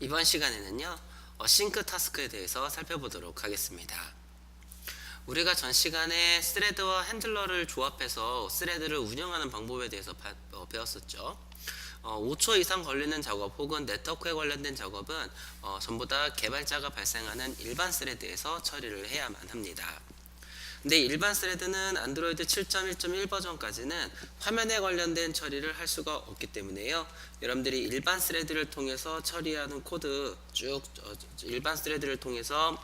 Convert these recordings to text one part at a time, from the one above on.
이번 시간에는요, 어, 싱크 타스크에 대해서 살펴보도록 하겠습니다. 우리가 전 시간에 스레드와 핸들러를 조합해서 스레드를 운영하는 방법에 대해서 바- 어, 배웠었죠. 어, 5초 이상 걸리는 작업 혹은 네트워크에 관련된 작업은 어, 전부 다 개발자가 발생하는 일반 스레드에서 처리를 해야만 합니다. 근데 일반 스레드는 안드로이드 7.1.1 버전까지는 화면에 관련된 처리를 할 수가 없기 때문에요. 여러분들이 일반 스레드를 통해서 처리하는 코드 쭉 어, 일반 스레드를 통해서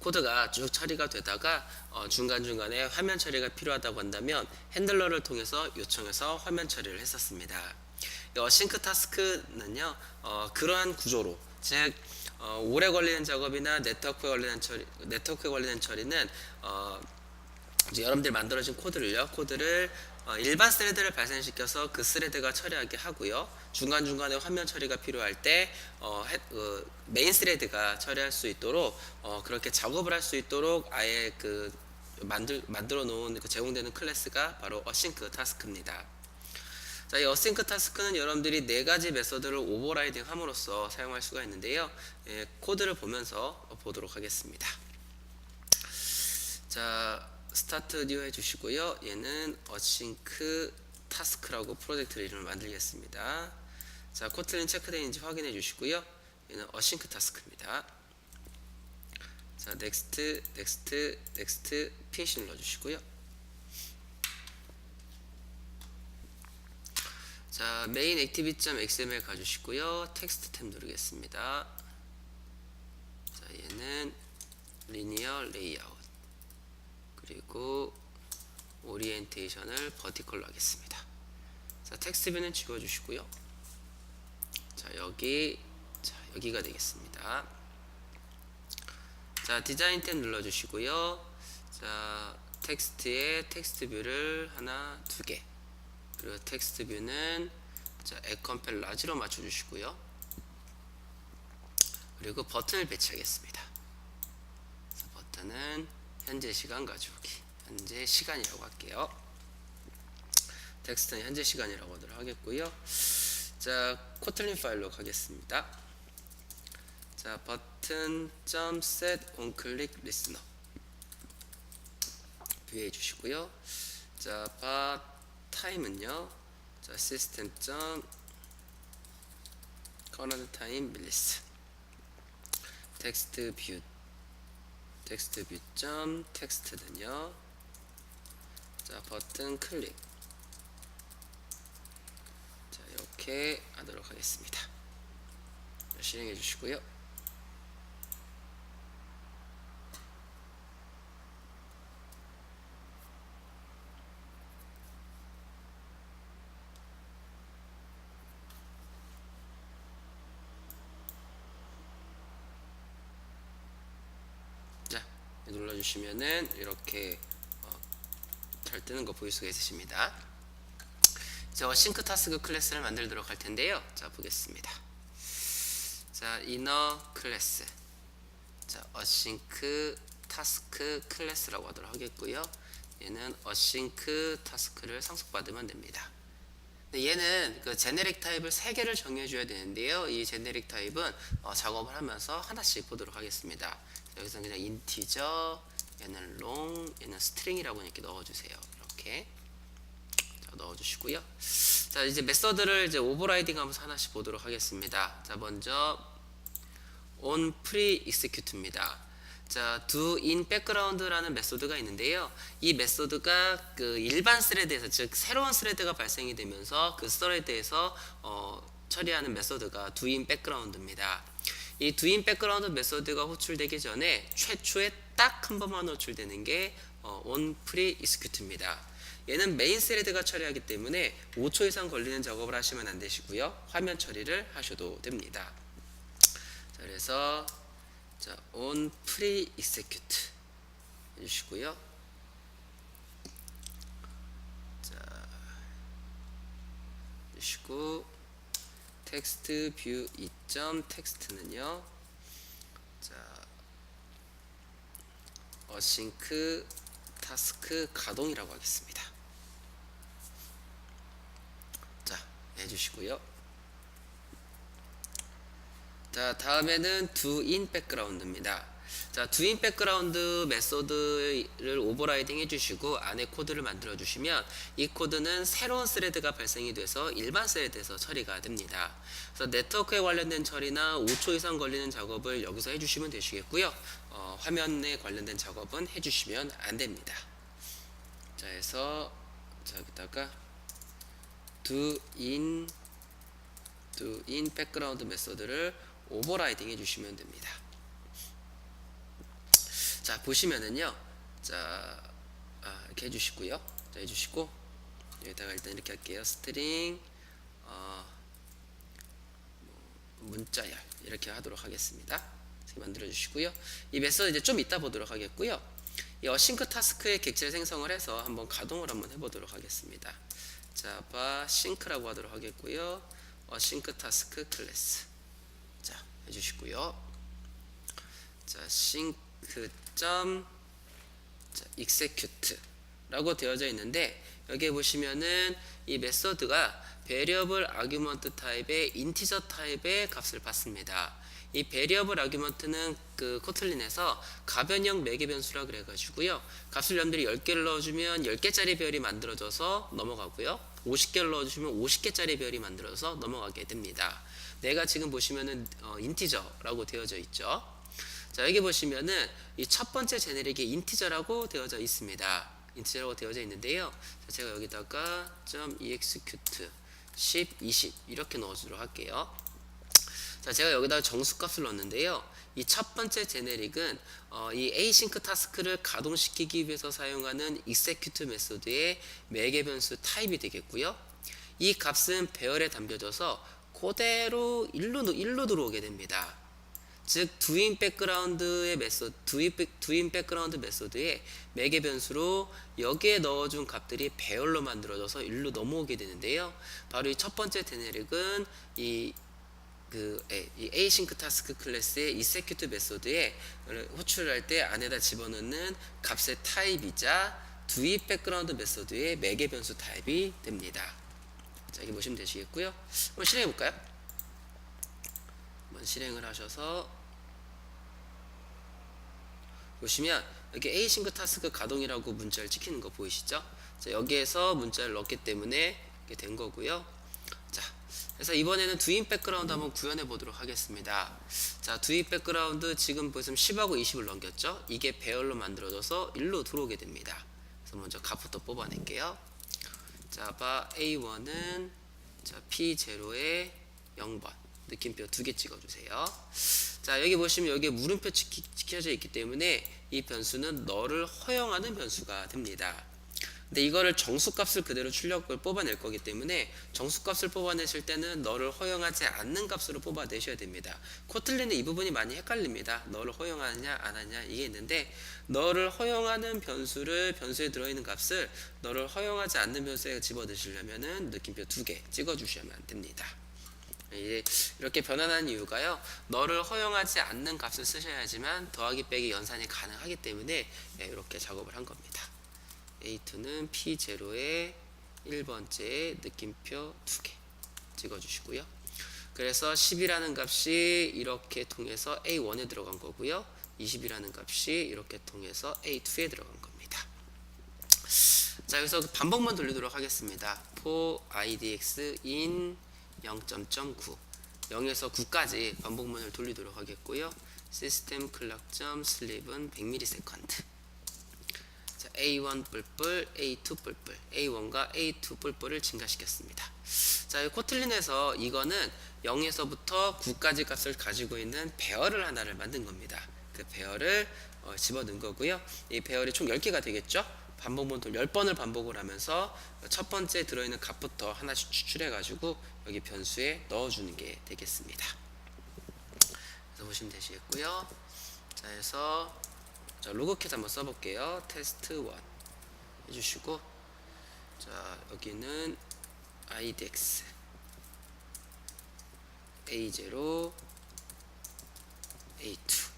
코드가 쭉 처리가 되다가 어, 중간중간에 화면 처리가 필요하다고 한다면 핸들러를 통해서 요청해서 화면 처리를 했었습니다. 이 어싱크 타스크는요 어, 그러한 구조로 즉 어, 오래 걸리는 작업이나 네트워크에 관련된 처리 네트워크에 관련된 처리는 어, 이제 여러분들 만들어진 코드를요 코드를 어, 일반 스레드를 발생시켜서 그 스레드가 처리하게 하고요 중간 중간에 화면 처리가 필요할 때 어, 해- 어, 메인 스레드가 처리할 수 있도록 어, 그렇게 작업을 할 수 있도록 아예 그 만들 만들어 놓은 그 제공되는 클래스가 바로 어싱크 타스크입니다. 자, 이 어싱크 타스크는 여러분들이 네 가지 메서드를 오버라이딩 함으로써 사용할 수가 있는데요. 예, 코드를 보면서 보도록 하겠습니다. 자, 스타트 뉴 해주시고요. 얘는 어싱크 타스크라고 프로젝트를 이름을 만들겠습니다. 자, 코틀린 체크되는지 확인해 주시고요. 얘는 어싱크 타스크입니다. 자, 넥스트, 넥스트, 넥스트, 피니시 눌러주시고요. 자, 메인 액티비티.xml 가주시고요. 텍스트 탭 누르겠습니다. 자, 얘는 리니어 레이아웃 그리고 오리엔테이션을 버티컬로 하겠습니다. 자, 텍스트 뷰는 지워 주시고요. 자, 여기 자, 여기가 되겠습니다. 자, 디자인 탭 눌러 주시고요. 자, 텍스트에 텍스트 뷰를 하나, 두 개. 그리고 텍스트 뷰는 자, 에컴펠 라지로 맞춰 주시고요. 그리고 버튼을 배치하겠습니다. 버튼은 현재 시간 가져오기. 현재 시간이라고 할게요. 텍스트는 현재 시간이라고 하도록 하겠고요. 자, 코틀린 파일로 가겠습니다. 자, 버튼 점 set on click listener 뷰해 주시고요. 자, 바 타임은요. 자, 시스템 점 current time 밀리스 텍스트 뷰 텍스트 뷰점 텍스트는요. 자, 버튼 클릭 자, 이렇게 하도록 하겠습니다. 자, 실행해 주시고요. 자, 눌러주시면은 이렇게 어, 잘 뜨는 거 보일 수가 있으십니다. 이제 싱크 타스크 클래스를 만들도록 할 텐데요. 자, 보겠습니다. 자, 이너 클래스. 자, 어싱크 타스크 클래스라고 하도록 하겠고요. 얘는 어싱크 타스크를 상속받으면 됩니다. 얘는 그 제네릭 타입을 세 개를 정해 줘야 되는데요. 이 제네릭 타입은 어, 작업을 하면서 하나씩 보도록 하겠습니다. 여기서 그냥 인티저, 얘는 롱, 얘는 스트링이라고 이렇게 넣어 주세요. 이렇게. 자, 넣어 주시고요. 자, 이제 메서드를 이제 오버라이딩 하면서 하나씩 보도록 하겠습니다. 자, 먼저 on pre execute입니다. 자, do in background라는 메소드가 있는데요. 이 메소드가 그 일반 스레드에서 즉 새로운 스레드가 발생이 되면서 그 스레드에서 어, 처리하는 메소드가 do in background입니다. 이 do in background 메소드가 호출되기 전에 최초에 딱 한 번만 호출되는 게 어, on pre execute입니다. 얘는 메인 스레드가 처리하기 때문에 5초 이상 걸리는 작업을 하시면 안 되시고요. 화면 처리를 하셔도 됩니다. 자, 그래서 자, on pre execute 해주시고요. 자, 해주시고 텍스트 뷰 2점 텍스트는요. 자, 어싱크 타스크 가동이라고 하겠습니다. 자, 해주시고요. 자, 다음에는 do인 백그라운드입니다. 자, do인 백그라운드 메소드를 오버라이딩 해주시고 안에 코드를 만들어 주시면 이 코드는 새로운 스레드가 발생이 돼서 일반 스레드에서 처리가 됩니다. 그래서 네트워크에 관련된 처리나 5초 이상 걸리는 작업을 여기서 해주시면 되시겠고요. 어, 화면에 관련된 작업은 해주시면 안 됩니다. 자, 해서 자, 여기다가 do인 do인 백그라운드 메소드를 오버라이딩 해주시면 됩니다. 자 보시면은요. 자 아, 이렇게 해주시고요. 자 해주시고 여기다가 일단 이렇게 할게요. 스트링 어, 뭐, 문자열 이렇게 하도록 하겠습니다. 이렇게 만들어 주시고요. 이 메서드 이제 좀 이따 보도록 하겠고요. 이 어싱크 타스크의 객체 생성을 해서 한번 가동을 한번 해보도록 하겠습니다. 자바 싱크라고 하도록 하겠고요. 어싱크 타스크 클래스 자 해주시고요 자 싱크 점 자, execute라고 되어져 있는데 여기에 보시면은 이 메서드가 variable argument 타입의 인티저 타입의 값을 받습니다. 이 variable argument는 그 코틀린에서 가변형 매개 변수라 그래 가지고요. 값을 여러분들이 10개를 넣어 주면 10개짜리 별이 만들어져서 넘어가고요. 50개를 넣어 주시면 50개짜리 별이 만들어서 넘어가게 됩니다. 내가 지금 보시면은 어, 인티저라고 되어져 있죠. 자 여기 보시면은 이 첫 번째 제네릭이 인티저라고 되어져 있습니다. 인티저라고 되어져 있는데요. 자, 제가 여기다가 점 execute 10, 20 이렇게 넣어주도록 할게요. 자 제가 여기다가 정수값을 넣었는데요. 이 첫 번째 제네릭은 어, 이 async 타스크를 가동시키기 위해서 사용하는 execute 메소드의 매개 변수 타입이 되겠고요. 이 값은 배열에 담겨져서 그대로 일로 일로 들어오게 됩니다. 즉 두인 백그라운드의 메소드 두인, 백, 두인 백그라운드 메소드의 매개 변수로 여기에 넣어준 값들이 배열로 만들어져서 일로 넘어오게 되는데요. 바로 이 첫 번째 제네릭은 이 그, 예, 이 async task 클래스의 execute 메소드에 호출할 때 안에다 집어넣는 값의 타입이자 두입 백그라운드 메소드의 매개 변수 타입이 됩니다. 자, 여기 보시면 되시겠고요. 한번 실행해 볼까요? 한번 실행을 하셔서 보시면 여기 async task 가동이라고 문자를 찍히는 거 보이시죠? 자, 여기에서 문자를 넣기 때문에 이렇게 된 거고요. 자, 그래서 이번에는 두인 백그라운드 한번 구현해 보도록 하겠습니다. 자, 두인 백그라운드 지금 보시면 10하고 20을 넘겼죠? 이게 배열로 만들어져서 1로 들어오게 됩니다. 그래서 먼저 값부터 뽑아낼게요. 자, 바 A1은 자, P0에 0번 느낌표 두 개 찍어주세요. 자 여기 보시면 여기에 물음표 찍혀져 있기 때문에 이 변수는 너를 허용하는 변수가 됩니다. 근데 이거를 정수값을 그대로 출력을 뽑아낼 거기 때문에 정수값을 뽑아내실 때는 너를 허용하지 않는 값으로 뽑아내셔야 됩니다. 코틀린은 이 부분이 많이 헷갈립니다. 너를 허용하느냐 안 하냐 이게 있는데 너를 허용하는 변수를 변수에 들어있는 값을 너를 허용하지 않는 변수에 집어넣으시려면은 느낌표 두 개 찍어주시면 됩니다. 이제 이렇게 변환한 이유가요. 너를 허용하지 않는 값을 쓰셔야지만 더하기 빼기 연산이 가능하기 때문에 예, 이렇게 작업을 한 겁니다. A2는 P0에 1번째 느낌표 두개 찍어주시고요. 그래서 10이라는 값이 이렇게 통해서 A1에 들어간 거고요. 20이라는 값이 이렇게 통해서 A2에 들어간 겁니다. 자, 여기서 반복만 돌리도록 하겠습니다. for idx in 0.9 0에서 9까지 반복문을 돌리도록 하겠고요. 점 슬립은 100ms. 자, A1 뿔뿔, A2 뿔뿔, A1과 A2 뿔뿔을 증가시켰습니다. 자, 이 코틀린에서 이거는 0에서부터 9까지 값을 가지고 있는 배열을 하나를 만든 겁니다. 그 배열을 어, 집어넣은 거고요. 이 배열이 총 10개가 되겠죠? 반복문 돌 10번을 반복을 하면서 첫 번째 들어있는 값부터 하나씩 추출해 가지고 여기 변수에 넣어주는 게 되겠습니다. 그래서 보시면 되시겠고요. 자, 해서 자, 로그캣 한번 써볼게요. 테스트 1 해주시고 자 여기는 idx a0 a2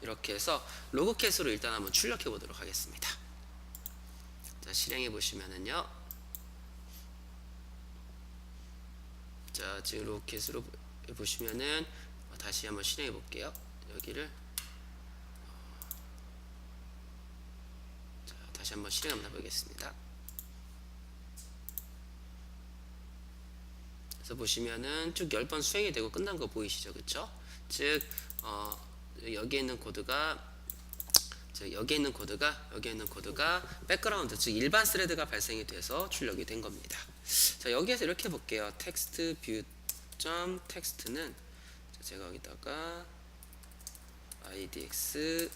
이렇게 해서 로그캣으로 일단 한번 출력해 보도록 하겠습니다. 자, 실행해 보시면은요. 자, 지금 여기 보시면은 어, 다시 한번 실행해 볼게요. 여기를 어, 자, 한번 실행 한번 해보겠습니다. 그래서 보시면은 쭉 10번 수행이 되고 끝난 거 보이시죠? 그쵸? 즉, 어, 여기에 있는 코드가 즉 여기에 있는 코드가 여기에 있는 코드가 백그라운드 즉 일반 스레드가 발생이 돼서 출력이 된 겁니다. 자 여기에서 이렇게 볼게요. 텍스트 뷰점 텍스트는 자, 제가 여기다가 idx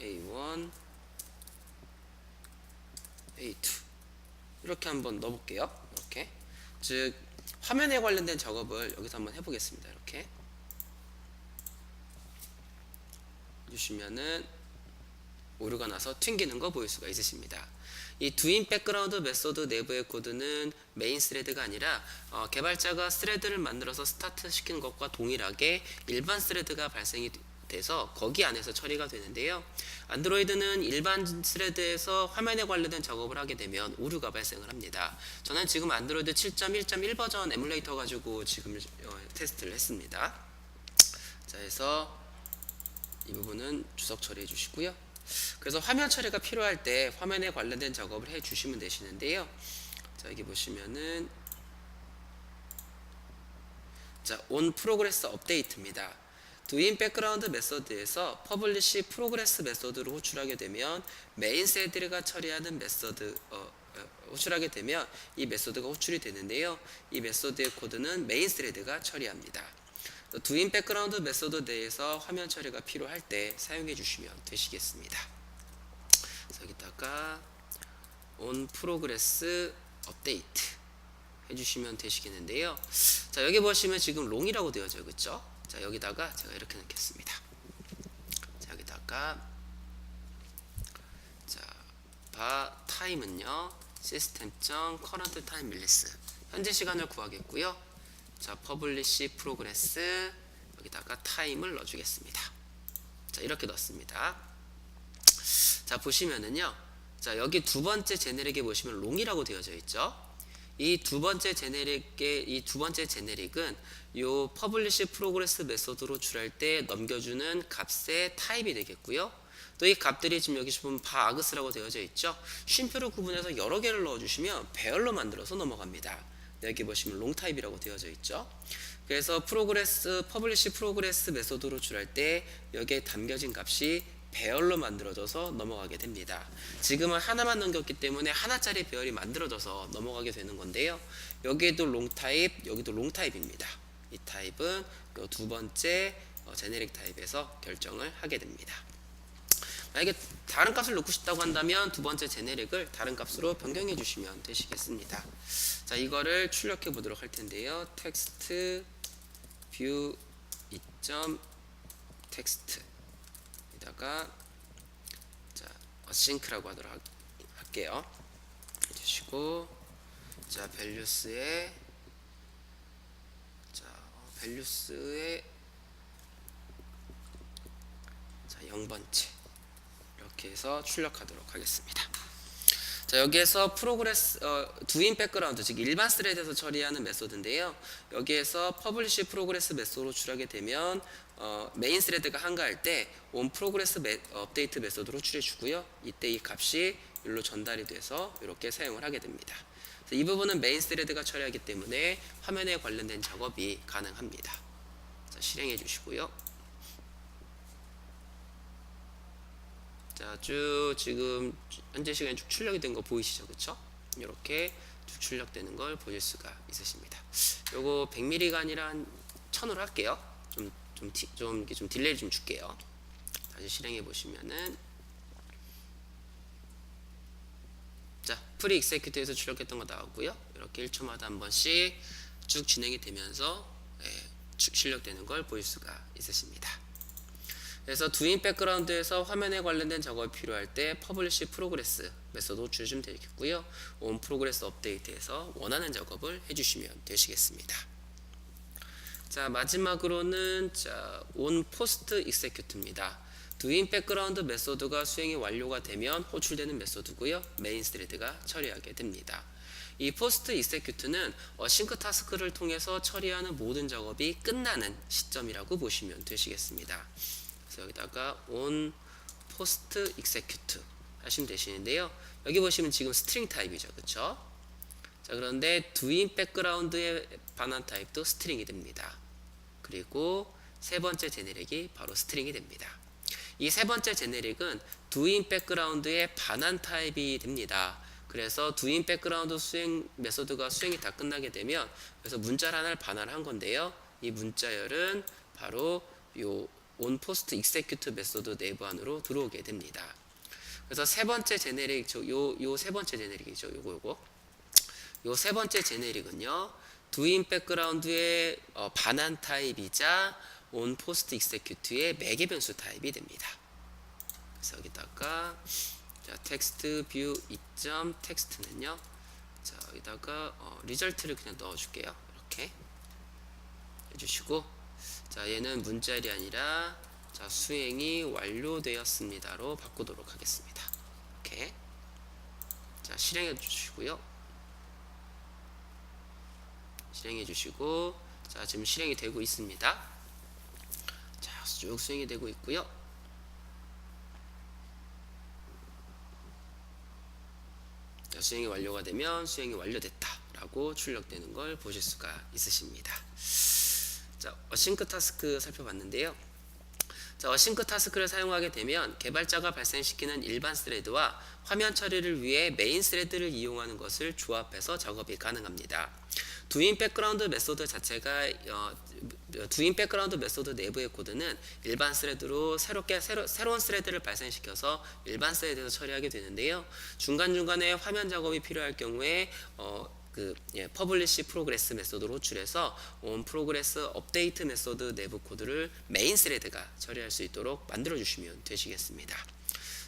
a1 a2 이렇게 한번 넣어볼게요. 이렇게 즉 화면에 관련된 작업을 여기서 한번 해보겠습니다. 이렇게 주시면은 오류가 나서 튕기는 거 보일 수가 있으십니다. 이 두인 백그라운드 메소드 내부의 코드는 메인 스레드가 아니라 어, 개발자가 스레드를 만들어서 스타트 시키는 것과 동일하게 일반 스레드가 발생이 돼서 거기 안에서 처리가 되는데요. 안드로이드는 일반 스레드에서 화면에 관련된 작업을 하게 되면 오류가 발생을 합니다. 저는 지금 안드로이드 7.1.1 버전 에뮬레이터 가지고 지금 어, 테스트를 했습니다. 자, 그래서 이 부분은 주석 처리해 주시고요. 그래서 화면 처리가 필요할 때 화면에 관련된 작업을 해 주시면 되시는데요. 자, 여기 보시면은 자, 온 프로그레스 업데이트입니다. 두인 백그라운드 메서드에서 퍼블리시 프로그레스 메서드로 호출하게 되면 메인 세드가 처리하는 메서드 어, 어, 호출하게 되면 이 메서드가 호출이 되는데요. 이 메서드의 코드는 메인 스레드가 처리합니다. 두인 백그라운드 메소드 내에서 화면 처리가 필요할 때 사용해 주시면 되시겠습니다. 여기다가 on progress update 해주시면 되시겠는데요. 자 여기 보시면 지금 롱이라고 되어져 그렇죠? 자 여기다가 제가 이렇게 넣겠습니다. 자 여기다가 자 바 타임은요 시스템.current time millis 현재 시간을 구하겠고요. 자, 퍼블리시 프로그레스 여기다가 타임을 넣어주겠습니다. 자, 이렇게 넣습니다. 자, 보시면은요. 자, 여기 두 번째 제네릭에 보시면 롱이라고 되어져 있죠. 이 두 번째 제네릭의 이 두 번째 제네릭은 요 퍼블리시 프로그레스 메소드로 출할 때 넘겨주는 값의 타입이 되겠고요. 또 이 값들이 지금 여기 보면 바아그스라고 되어져 있죠. 쉼표로 구분해서 여러 개를 넣어주시면 배열로 만들어서 넘어갑니다. 여기 보시면 롱 타입이라고 되어져 있죠. 그래서 프로그레스 퍼블리시 프로그레스 메소드로 출할 때 여기에 담겨진 값이 배열로 만들어져서 넘어가게 됩니다. 지금은 하나만 넘겼기 때문에 하나짜리 배열이 만들어져서 넘어가게 되는 건데요. 여기에도 롱 타입, 여기도 롱 타입입니다. 이 타입은 이 두 번째 어, 제네릭 타입에서 결정을 하게 됩니다. 만약에 다른 값을 넣고 싶다고 한다면 두 번째 제네릭을 다른 값으로 변경해 주시면 되시겠습니다. 자, 이거를 출력해 보도록 할 텐데요. 텍스트 뷰 2점 텍스트 에다가 자, 어싱크라고 하도록 할- 할게요. 해주시고 자, 밸류스에 자, 어, 밸류스에 자, 0번째 이렇게 해서 출력하도록 하겠습니다. 자 여기에서 프로그레스 어, 두인 백그라운드 즉 일반 스레드에서 처리하는 메소드인데요. 여기에서 퍼블리시 프로그레스 메소드로 출하게 되면 어, 메인 스레드가 한가할 때 온 프로그레스 메, 업데이트 메소드로 출해 주고요. 이때 이 값이 일로 전달이 돼서 이렇게 사용을 하게 됩니다. 이 부분은 메인 스레드가 처리하기 때문에 화면에 관련된 작업이 가능합니다. 자, 실행해 주시고요. 자, 쭉 지금 현재 시간에 쭉 출력이 된 거 보이시죠? 그쵸? 이렇게 쭉 출력되는 걸 보실 수가 있으십니다. 요거 100mm가 아니라 한 1000으로 할게요. 좀, 좀, 티, 좀, 좀 딜레이 좀 줄게요. 다시 실행해 보시면은 자, 프리 익세큐트에서 출력했던 거 나오고요. 이렇게 1초마다 한 번씩 쭉 진행이 되면서 예, 쭉 출력되는 걸 보실 수가 있으십니다. 그래서 두인 백그라운드에서 화면에 관련된 작업이 필요할 때 퍼블리시 프로그레스 메소드 호출해주면 되겠고요. 온 프로그레스 업데이트에서 원하는 작업을 해주시면 되시겠습니다. 자 마지막으로는 자온 포스트 익세큐트입니다. 두인 백그라운드 메소드가 수행이 완료가 되면 호출되는 메소드고요. 메인 스레드가 처리하게 됩니다. 이 포스트 익세큐트는 어, 싱크 타스크를 통해서 처리하는 모든 작업이 끝나는 시점이라고 보시면 되시겠습니다. 그래서 여기다가 on post execute 하시면 되시는데요. 여기 보시면 지금 스트링 타입이죠, 그렇죠? 자 그런데 do인 백그라운드의 반환 타입도 스트링이 됩니다. 그리고 세 번째 제네릭이 바로 스트링이 됩니다. 이 세 번째 제네릭은 do인 백그라운드의 반환 타입이 됩니다. 그래서 do인 백그라운드 수행 메소드가 수행이 다 끝나게 되면 그래서 문자를 하나를 반환한 건데요. 이 문자열은 바로 요 on post execute 메소드 내부 안으로 들어오게 됩니다. 그래서 세 번째 제네릭 요 요 세 번째 제네릭이죠. 요거 요거 요 세 번째 제네릭은요. do인 백그라운드의 어, 반환 타입이자 on post execute의 매개 변수 타입이 됩니다. 그래서 여기다가 자 텍스트 뷰 이점 텍스트는요. 자 여기다가 어, 리절트를 그냥 넣어 줄게요. 이렇게 해 주시고 자 얘는 문자일이 아니라 자 수행이 완료되었습니다로 바꾸도록 하겠습니다. 이렇게 자 실행해 주시고요. 실행해 주시고 자 지금 실행이 되고 있습니다. 자 쭉 수행이 되고 있고요. 자, 수행이 완료가 되면 수행이 완료됐다라고 출력되는 걸 보실 수가 있으십니다. 자, 어싱크 타스크 살펴봤는데요. 자, 어싱크 타스크를 사용하게 되면 개발자가 발생시키는 일반 스레드와 화면 처리를 위해 메인 스레드를 이용하는 것을 조합해서 작업이 가능합니다. 두인 백그라운드 메소드 자체가 어, 두인 백그라운드 메소드 내부의 코드는 일반 스레드로 새롭게 새로, 새로운 스레드를 발생시켜서 일반 스레드에서 처리하게 되는데요. 중간 중간에 화면 작업이 필요할 경우에 어, 그 예, 퍼블리시 프로그레스 메소드로 호출해서 온 프로그레스 업데이트 메소드 내부 코드를 메인 스레드가 처리할 수 있도록 만들어 주시면 되시겠습니다.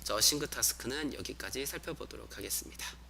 저 싱크 타스크는 여기까지 살펴보도록 하겠습니다.